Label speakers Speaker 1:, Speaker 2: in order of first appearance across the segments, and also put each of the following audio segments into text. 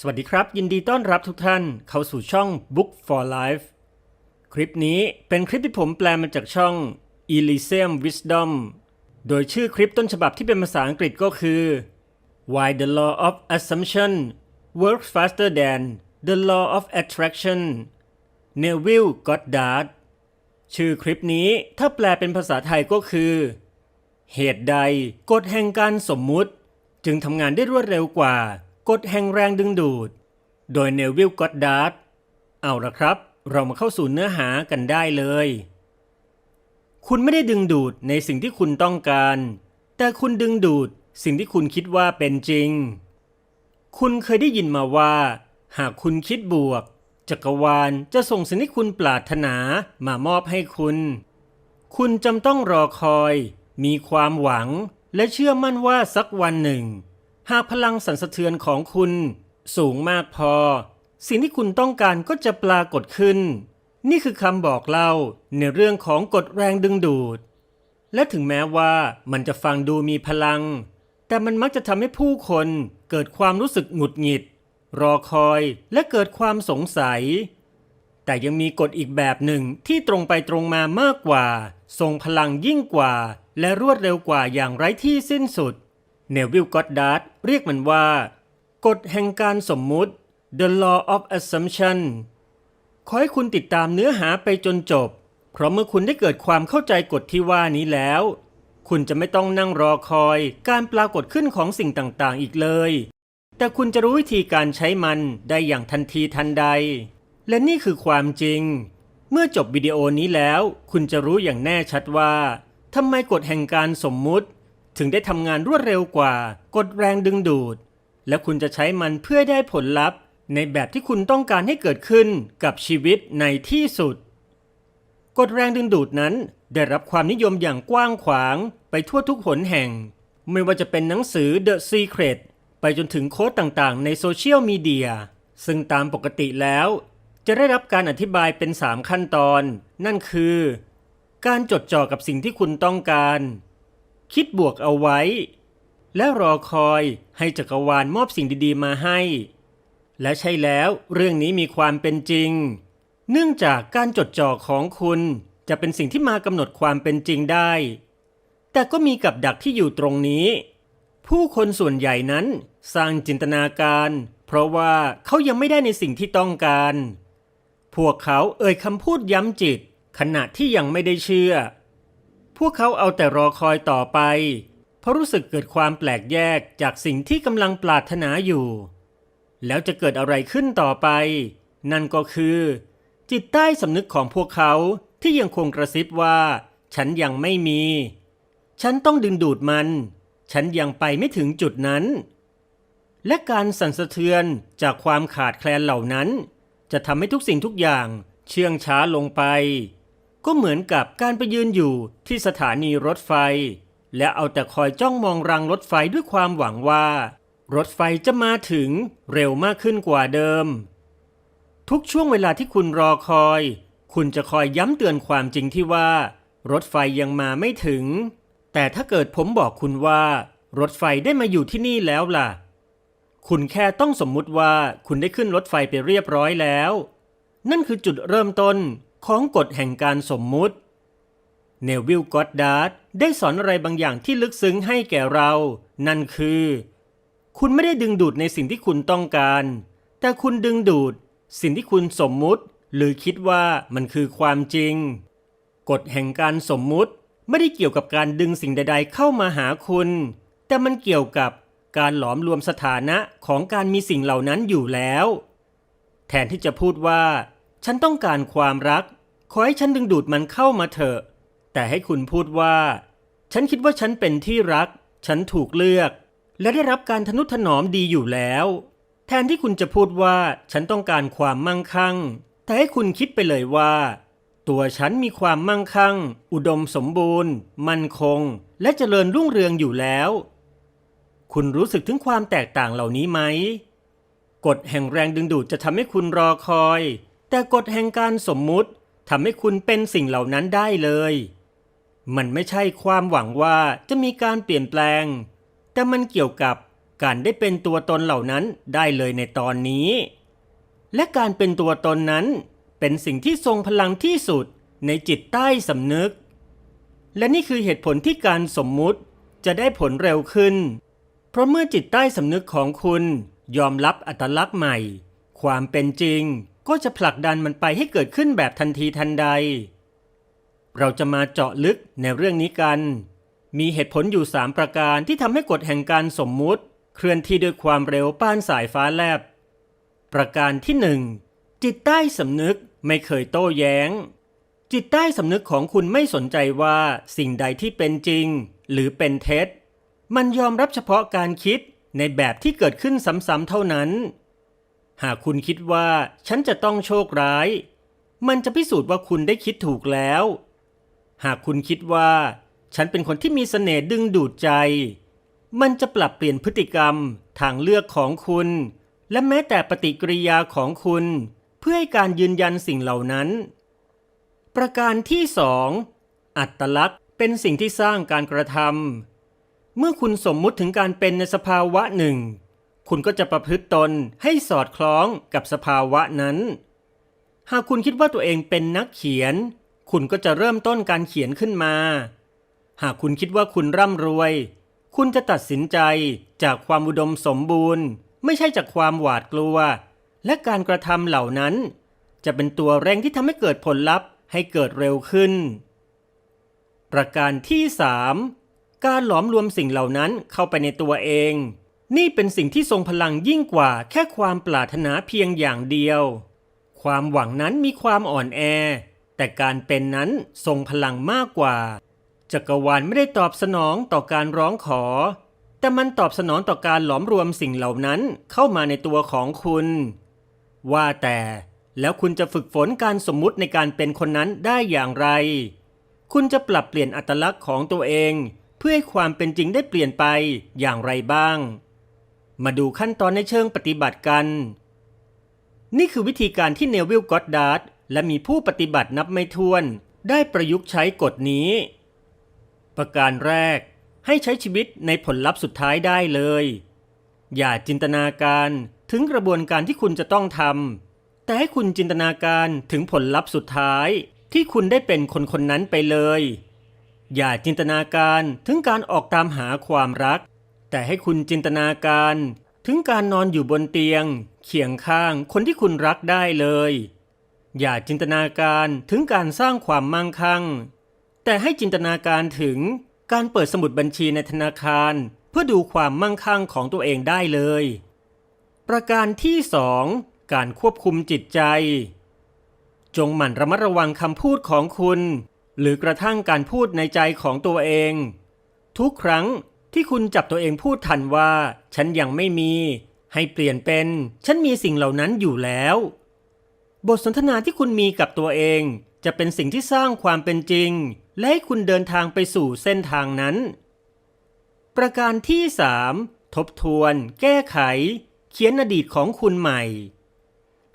Speaker 1: สวัสดีครับ ยินดีต้อนรับทุกท่านเข้าสู่ช่อง Book for Life คลิปนี้เป็นคลิปที่ผมแปลมาจากช่อง Elysium Wisdom โดยชื่อคลิปต้นฉบับที่เป็นภาษาอังกฤษก็คือ Why the Law of Assumption Works Faster Than the Law of Attraction Neville Goddard ชื่อคลิปนี้ถ้าแปลเป็นภาษาไทยก็คือ เหตุใดกฎแห่งการสมมุติ จึงทำงานได้รวดเร็วกว่า กฎแห่งแรงดึงดูด โดยเนวิลก็อดดาร์ดเอาละครับ เรามาเข้าสู่เนื้อหากันได้เลย คุณไม่ได้ดึงดูดในสิ่งที่คุณต้องการ แต่คุณดึงดูดสิ่งที่คุณคิดว่าเป็นจริง คุณเคยได้ยินมาว่า หากคุณคิดบวก จักรวาลจะส่งสิ่งที่คุณปรารถนามามอบให้คุณ คุณจำต้องรอคอย มีความหวังและเชื่อมั่นว่าสักวันหนึ่ง หากพลังสั่นสะเทือนของคุณสูงมากพอ สิ่งที่คุณต้องการก็จะปรากฏขึ้น นี่คือคำบอกเล่าในเรื่องของกฎแรงดึงดูด และถึงแม้ว่ามันจะฟังดูมีพลัง แต่มันมักจะทำให้ผู้คนเกิดความรู้สึกหงุดหงิด รอคอยและเกิดความสงสัย แต่ยังมีกฎอีกแบบหนึ่งที่ตรงไปตรงมามากกว่าทรงพลังยิ่งกว่า และรวดเร็วกว่าอย่างไร้ที่สิ้นสุด เนวิลก็อดดาร์ดเรียกมันว่า กฎแห่งการสมมุติ The Law of Assumption ขอให้คุณติดตามเนื้อหาไปจนจบ เพราะเมื่อคุณได้เกิดความเข้าใจกฎที่ว่านี้แล้ว คุณจะไม่ต้องนั่งรอคอยการปรากฏขึ้นของสิ่งต่างๆ อีกเลย แต่คุณจะรู้วิธีการใช้มันได้อย่างทันทีทันใด และนี่คือความจริง เมื่อจบวิดีโอนี้แล้ว คุณจะรู้อย่างแน่ชัดว่าทำไมกฎแห่งการสมมุติ ถึงได้ทำงานรวดเร็วกว่ากฎแรงดึงดูด และคุณจะใช้มันเพื่อได้ผลลัพธ์ ในแบบที่คุณต้องการให้เกิดขึ้นกับชีวิตในที่สุดกฎแรงดึงดูดนั้นได้รับความนิยมอย่างกว้างขวางไปทั่วทุกหนแห่ง ไม่ว่าจะเป็นหนังสือ The Secret ไปจนถึงโค้ดต่างๆ ในโซเชียลมีเดีย ซึ่งตามปกติแล้ว จะได้รับการอธิบายเป็น 3 ขั้นตอน นั่นคือ การจดจ่อกับสิ่งที่คุณต้องการ คิดบวกเอาไว้ และรอคอยให้จักรวาลมอบสิ่งดีๆมาให้ และใช่แล้วเรื่องนี้มีความเป็นจริง เนื่องจากการจดจ่อของคุณจะเป็นสิ่งที่มากำหนดความเป็นจริงได้ แต่ก็มีกับดักที่อยู่ตรงนี้ ผู้คนส่วนใหญ่นั้นสร้างจินตนาการ เพราะว่าเขายังไม่ได้ในสิ่งที่ต้องการ พวกเขาเอ่ยคำพูดย้ำจิต ขณะที่ยังไม่ได้เชื่อ พวกเขาเอาแต่รอคอยต่อไป เพราะรู้สึกเกิดความแปลกแยกจากสิ่งที่กำลังปรารถนาอยู่ แล้วจะเกิดอะไรขึ้นต่อไป นั่นก็คือ จิตใต้สำนึกของพวกเขาที่ยังคงกระซิบว่า ฉันยังไม่มี ฉันต้องดึงดูดมัน ฉันยังไปไม่ถึงจุดนั้น และการสั่นสะเทือนจากความขาดแคลนเหล่านั้น จะทำให้ทุกสิ่งทุกอย่างเชื่องช้าลงไป ก็เหมือนกับการไปยืนอยู่ที่สถานีรถไฟ และเอาแต่คอยจ้องมองรางรถไฟด้วยความหวังว่า รถไฟจะมาถึงเร็วมากขึ้นกว่าเดิม ทุกช่วงเวลาที่คุณรอคอย คุณจะคอยย้ำเตือนความจริงที่ว่า รถไฟยังมาไม่ถึง แต่ถ้าเกิดผมบอกคุณว่า รถไฟได้มาอยู่ที่นี่แล้วล่ะ คุณแค่ต้องสมมุติว่าคุณได้ขึ้นรถไฟไปเรียบร้อยแล้ว นั่นคือจุดเริ่มต้น ของกฎแห่งการสมมุติ เนวิล กอดดาร์ดได้สอนอะไรบางอย่างที่ลึกซึ้งให้แก่เรา นั่นคือ คุณไม่ได้ดึงดูดในสิ่งที่คุณต้องการ แต่คุณดึงดูด สิ่งที่คุณสมมุติ หรือคิดว่ามันคือความจริง กฎแห่งการสมมุติไม่ได้เกี่ยวกับการดึงสิ่งใด ๆ เข้ามาหาคุณ แต่มันเกี่ยวกับการหลอมรวมสถานะของการมีสิ่งเหล่านั้นอยู่แล้ว แทนที่จะพูดว่า ฉันต้องการความรัก ขอให้ฉันดึงดูดมันเข้ามาเถอะ แต่ให้คุณพูดว่า ฉันคิดว่าฉันเป็นที่รัก ฉันถูกเลือก และได้รับการทนุถนอมดีอยู่แล้ว แทนที่คุณจะพูดว่าฉันต้องการความมั่งคั่ง แต่ให้คุณคิดไปเลยว่า ตัวฉันมีความมั่งคั่ง อุดมสมบูรณ์ มั่นคง และเจริญรุ่งเรืองอยู่แล้ว คุณรู้สึกถึงความแตกต่างเหล่านี้ไหมกฎแห่งแรงดึงดูดจะทำให้คุณรอคอย แต่กฎแห่งการสมมุติทำให้คุณเป็นสิ่งเหล่านั้นได้เลย มันไม่ใช่ความหวังว่าจะมีการเปลี่ยนแปลง แต่มันเกี่ยวกับการได้เป็นตัวตนเหล่านั้นได้เลยในตอนนี้ และการเป็นตัวตนนั้น เป็นสิ่งที่ทรงพลังที่สุดในจิตใต้สำนึก และนี่คือเหตุผลที่การสมมุติจะได้ผลเร็วขึ้น เพราะเมื่อจิตใต้สำนึกของคุณยอมรับอัตลักษณ์ใหม่ ความเป็นจริง ก็จะผลักดันมันไปให้เกิดขึ้นแบบทันทีทันใด เราจะมาเจาะลึกในเรื่องนี้กัน มีเหตุผลอยู่ 3 ประการที่ทำให้กฎแห่งการสมมุติ เคลื่อนที่ด้วยความเร็วป้านสายฟ้าแลบ ประการที่หนึ่งจิตใต้สำนึกไม่เคยโต้แย้ง จิตใต้สำนึกของคุณไม่สนใจว่าสิ่งใดที่เป็นจริง หรือเป็นเท็จ มันยอมรับเฉพาะการคิดในแบบที่เกิดขึ้นซ้ำๆเท่านั้น หากคุณคิดว่าฉันจะต้องโชคร้าย มันจะพิสูจน์ว่าคุณได้คิดถูกแล้ว หากคุณคิดว่า ฉันเป็นคนที่มีเสน่ห์ดึงดูดใจ มันจะปรับเปลี่ยนพฤติกรรมทางเลือกของคุณ และแม้แต่ปฏิกิริยาของคุณ เพื่อให้การยืนยันสิ่งเหล่านั้น ประการที่สองอัตลักษณ์เป็นสิ่งที่สร้างการกระทำเมื่อคุณสมมุติถึงการเป็นในสภาวะหนึ่ง คุณก็จะประพฤติตนให้สอดคล้องกับสภาวะนั้น หากคุณคิดว่าตัวเองเป็นนักเขียน คุณก็จะเริ่มต้นการเขียนขึ้นมา หากคุณคิดว่าคุณร่ำรวย คุณจะตัดสินใจจากความอุดมสมบูรณ์ ไม่ใช่จากความหวาดกลัว และการกระทำเหล่านั้น จะเป็นตัวเร่งที่ทำให้เกิดผลลัพธ์ให้เกิดเร็วขึ้น ประการที่ 3 การหลอมรวมสิ่งเหล่านั้นเข้าไปในตัวเอง นี่เป็นสิ่งที่ทรงพลังยิ่งกว่าแค่ความปรารถนาเพียงอย่างเดียว ความหวังนั้นมีความอ่อนแอ แต่การเป็นนั้นทรงพลังมากกว่า จักรวาลไม่ได้ตอบสนองต่อการร้องขอ แต่มันตอบสนองต่อการหลอมรวมสิ่งเหล่านั้นเข้ามาในตัวของคุณ ว่าแต่แล้วคุณจะฝึกฝนการสมมุติในการเป็นคนนั้นได้อย่างไร คุณจะปรับเปลี่ยนอัตลักษณ์ของตัวเอง เพื่อให้ความเป็นจริงได้เปลี่ยนไปอย่างไรบ้าง มาดูขั้นตอนในเชิงปฏิบัติกัน นี่คือวิธีการที่เนวิลกอดดาร์ดและมีผู้ปฏิบัตินับไม่ถ้วน ได้ประยุกต์ใช้กฎนี้ ประการแรก ให้ใช้ชีวิตในผลลัพธ์สุดท้ายได้เลย อย่าจินตนาการถึงกระบวนการที่คุณจะต้องทำแต่ให้คุณจินตนาการถึงผลลัพธ์สุดท้าย ที่คุณได้เป็นคนคนนั้นไปเลย อย่าจินตนาการถึงการออกตามหาความรัก แต่ให้คุณจินตนาการ ถึงการนอนอยู่บนเตียง เคียงข้างคนที่คุณรักได้เลย อย่าจินตนาการถึงการสร้างความมั่งคั่ง แต่ให้จินตนาการถึงการเปิดสมุดบัญชีในธนาคาร เพื่อดูความมั่งคั่งของตัวเองได้เลย ประการที่สองการควบคุมจิตใจ จงหมั่นระมัดระวังคำพูดของคุณ หรือกระทั่งการพูดในใจของตัวเอง ทุกครั้ง ที่คุณจับตัวเองพูดทันว่า ฉันยังไม่มี ให้เปลี่ยนเป็น ฉันมีสิ่งเหล่านั้นอยู่แล้ว บทสนทนาที่คุณมีกับตัวเอง จะเป็นสิ่งที่สร้างความเป็นจริง และให้คุณเดินทางไปสู่เส้นทางนั้น ประการที่ 3. ทบทวน แก้ไข เขียนอดีตของคุณใหม่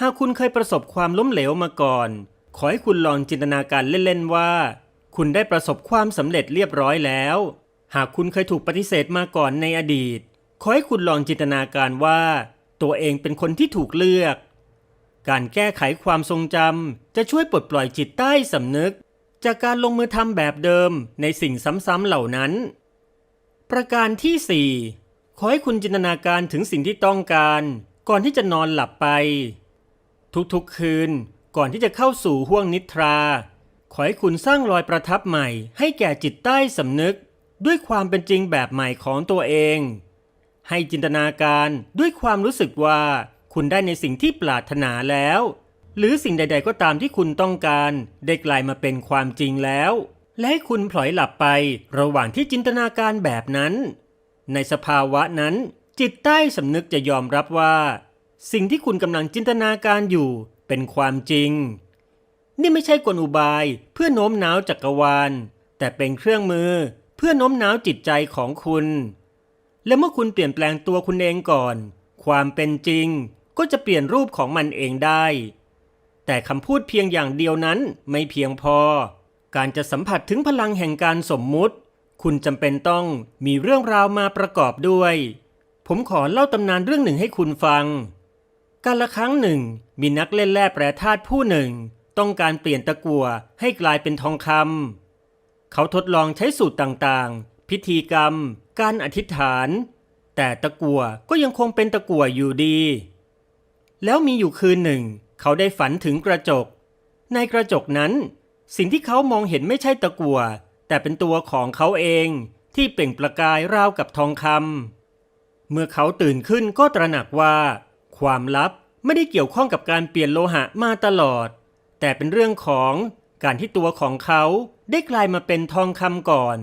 Speaker 1: หากคุณเคยประสบความล้มเหลวมาก่อน ขอให้คุณลองจินตนาการเล่น ๆ ว่า คุณได้ประสบความสำเร็จเรียบร้อยแล้ว หากคุณเคยถูกปฏิเสธมาก่อนในอดีต ขอให้คุณลองจินตนาการว่า ตัวเองเป็นคนที่ถูกเลือก การแก้ไขความทรงจำจะช่วยปลดปล่อยจิตใต้สำนึก จากการลงมือทำแบบเดิมในสิ่งซ้ำๆเหล่านั้น ประการที่ 4 ขอให้คุณจินตนาการถึงสิ่งที่ต้องการ ก่อนที่จะนอนหลับไป ทุกๆคืนก่อนที่จะเข้าสู่ห้วงนิทรา ขอให้คุณสร้างรอยประทับใหม่ให้แก่จิตใต้สำนึก ด้วยความเป็นจริงแบบใหม่ของตัวเอง ให้จินตนาการด้วยความรู้สึกว่าคุณได้ในสิ่งที่ปรารถนาแล้ว หรือสิ่งใด ๆ ก็ตามที่คุณต้องการได้กลายมาเป็นความจริงแล้ว และให้คุณพลอยหลับไประหว่างที่จินตนาการแบบนั้น ในสภาวะนั้น จิตใต้สำนึกจะยอมรับว่า สิ่งที่คุณกำลังจินตนาการอยู่เป็นความจริง นี่ไม่ใช่กลอุบายเพื่อโน้มน้าวจักรวาล แต่เป็นเครื่องมือ เพื่อโน้มน้าวจิตใจของคุณ และเมื่อคุณเปลี่ยนแปลงตัวคุณเองก่อน ความเป็นจริงก็จะเปลี่ยนรูปของมันเองได้ แต่คำพูดเพียงอย่างเดียวนั้นไม่เพียงพอ การจะสัมผัสถึงพลังแห่งการสมมุติ คุณจำเป็นต้องมีเรื่องราวมาประกอบด้วย ผมขอเล่าตำนานเรื่องหนึ่งให้คุณฟังการละครั้งหนึ่งมีนักเล่นแร่แปรธาตุผู้หนึ่ง ต้องการเปลี่ยนตะกั่วให้กลายเป็นทองคำ เขาทดลองใช้สูตรต่างๆ พิธีกรรม การอธิษฐาน แต่ตะกั่วก็ยังคงเป็นตะกั่วอยู่ดี แล้วมีอยู่คืนหนึ่ง เขาได้ฝันถึงกระจก ในกระจกนั้น สิ่งที่เขามองเห็นไม่ใช่ตะกั่วแต่เป็นตัวของเขาเองที่เปล่งประกายราวกับทองคำเมื่อเขาตื่นขึ้นก็ตระหนักว่า ความลับไม่ได้เกี่ยวข้องกับการเปลี่ยนโลหะมาตลอด แต่เป็นเรื่องของ การที่ตัวของเขาได้กลายมาเป็นทองคำก่อน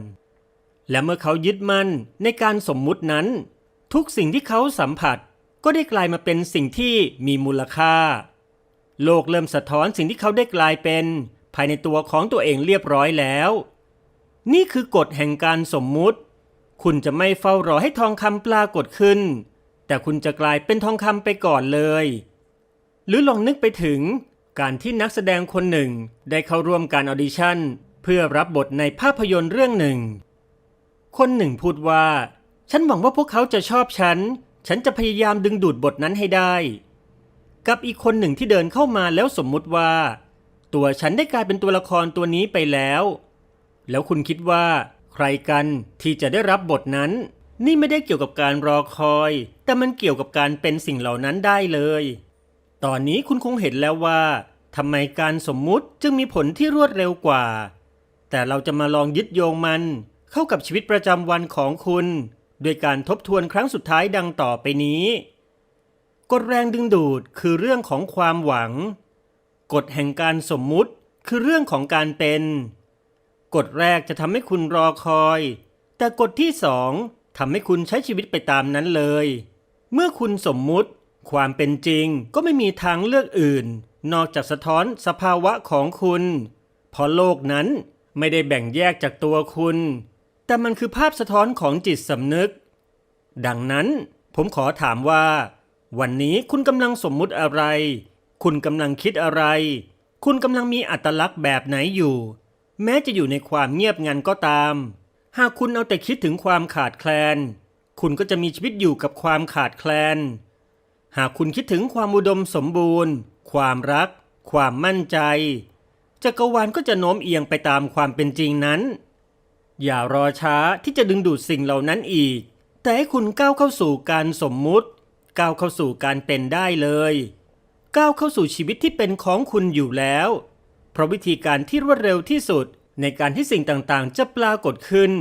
Speaker 1: และเมื่อเขายึดมั่นในการสมมุตินั้น ทุกสิ่งที่เขาสัมผัสก็ได้กลายมาเป็นสิ่งที่มีมูลค่า โลกเริ่มสะท้อนสิ่งที่เขาได้กลายเป็น ภายในตัวของตัวเองเรียบร้อยแล้ว นี่คือกฎแห่งการสมมุติ คุณจะไม่เฝ้ารอให้ทองคำปรากฏขึ้น แต่คุณจะกลายเป็นทองคำไปก่อนเลย หรือลองนึกไปถึง การที่นักแสดงคนหนึ่งได้เข้าร่วมการออดิชั่น เพื่อรับบทในภาพยนตร์เรื่องหนึ่ง คนหนึ่งพูดว่า ฉันหวังว่าพวกเขาจะชอบฉัน ฉันจะพยายามดึงดูดบทนั้นให้ได้ กับอีกคนหนึ่งที่เดินเข้ามาแล้วสมมุติว่า ตัวฉันได้กลายเป็นตัวละครตัวนี้ไปแล้ว แล้วคุณคิดว่า ใครกันที่จะได้รับบทนั้น นี่ไม่ได้เกี่ยวกับการรอคอย แต่มันเกี่ยวกับการเป็นสิ่งเหล่านั้นได้เลย ตอนนี้คุณคงเห็นแล้วว่าทำไมการสมมุติจึงมีผลที่รวดเร็วกว่า แต่เราจะมาลองยึดโยงมันเข้ากับชีวิตประจำวันของคุณ โดยการทบทวนครั้งสุดท้ายดังต่อไปนี้ กฎแรงดึงดูดคือเรื่องของความหวัง กฎแห่งการสมมุติคือเรื่องของการเป็น กฎแรกจะทำให้คุณรอคอย แต่กฎที่สองทำให้คุณใช้ชีวิตไปตามนั้นเลย เมื่อคุณสมมุติ ความเป็นจริงก็ไม่มีทางเลือกอื่น นอกจากสะท้อนสภาวะของคุณ เพราะโลกนั้นไม่ได้แบ่งแยกจากตัวคุณ แต่มันคือภาพสะท้อนของจิตสำนึก ดังนั้นผมขอถามว่า วันนี้คุณกำลังสมมุติอะไร คุณกำลังคิดอะไร คุณกำลังมีอัตลักษณ์แบบไหนอยู่ แม้จะอยู่ในความเงียบงันก็ตาม หากคุณเอาแต่คิดถึงความขาดแคลน คุณก็จะมีชีวิตอยู่กับความขาดแคลน หากคุณคิดถึงความอุดมสมบูรณ์ ความรัก ความมั่นใจจักรวาลก็จะโน้มเอียงไปตามความเป็นจริงนั้น อย่ารอช้าที่จะดึงดูดสิ่งเหล่านั้นอีก แต่ให้คุณก้าวเข้าสู่การสมมุติ ก้าวเข้าสู่การเป็นได้เลย ก้าวเข้าสู่ชีวิตที่เป็นของคุณอยู่แล้ว เพราะวิธีการที่รวดเร็วที่สุดในการที่สิ่งต่างๆ จะปรากฏขึ้น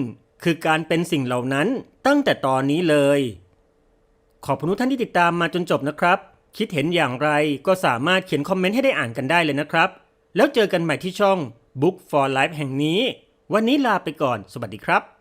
Speaker 1: คือการเป็นสิ่งเหล่านั้นตั้งแต่ตอนนี้เลย ขอบคุณทุกท่านที่ติดตามมาจนจบนะครับ คิดเห็นอย่างไรก็สามารถเขียนคอมเมนต์ให้ได้อ่านกันได้เลยนะครับ แล้วเจอกันใหม่ที่ช่อง Book for Life แห่งนี้ วันนี้ลาไปก่อน สวัสดีครับ